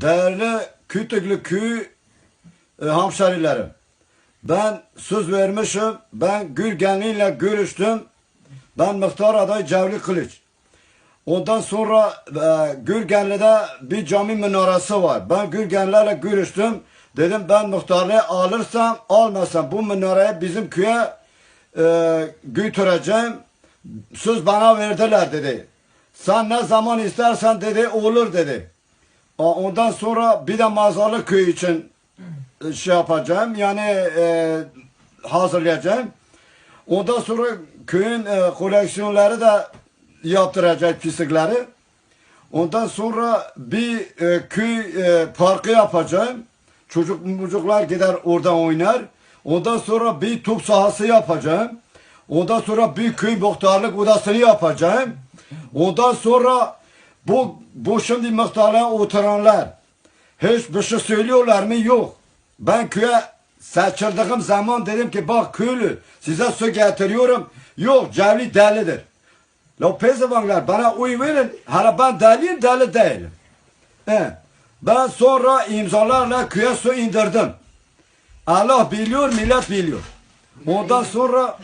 Değerli Kütüklü Köy e, hemşerilerim. Ben söz vermişim. Ben Gülgenli ile görüştüm. Ben muhtar adayı Cevli Kılıç. Ondan sonra e, Gürgenli'de bir cami minaresi var. Ben Gürgenlilerle görüştüm. Dedim ben muhtarlığı alırsam almasam bu minareyi bizim köye e, götüreceğim. Söz bana verdiler dedi. Sen ne zaman istersen dedi olur dedi. Ondan sonra bir de Mazarlı köy için e, şey yapacağım. Yani e, hazırlayacağım. Ondan sonra köyün e, koleksiyonları da yaptıracak pislikleri. Ondan sonra bir e, köy e, parkı yapacağım. Çocuk çocuklar gider orada oynar. Ondan sonra bir top sahası yapacağım. Ondan sonra bir köy muhtarlık odasını yapacağım. Ondan sonra bu bu şimdi muhtarlığa oturanlar hiç bir şey söylüyorlar mı? Yok. Ben köye seçildiğim zaman dedim ki bak köylü size su getiriyorum. Yok Cevli delidir. La pezvanlar bana uy verin. Hala ben deliyim deli değilim. He. Ben sonra imzalarla köye su indirdim. Allah biliyor millet biliyor. Ondan sonra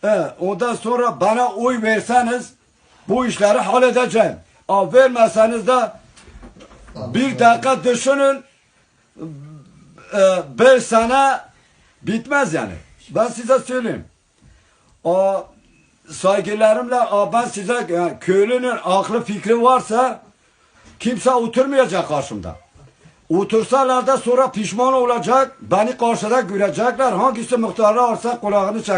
he, ondan sonra bana oy verseniz bu işleri halledeceğim. Aa, vermezseniz de bir dakika düşünün e, beş sene bitmez yani. Ben size söyleyeyim. O saygılarımla ben size yani köylünün aklı fikri varsa kimse oturmayacak karşımda. Otursalar da sonra pişman olacak. Beni karşıda görecekler. Hangisi muhtarı alsa kulağını çek.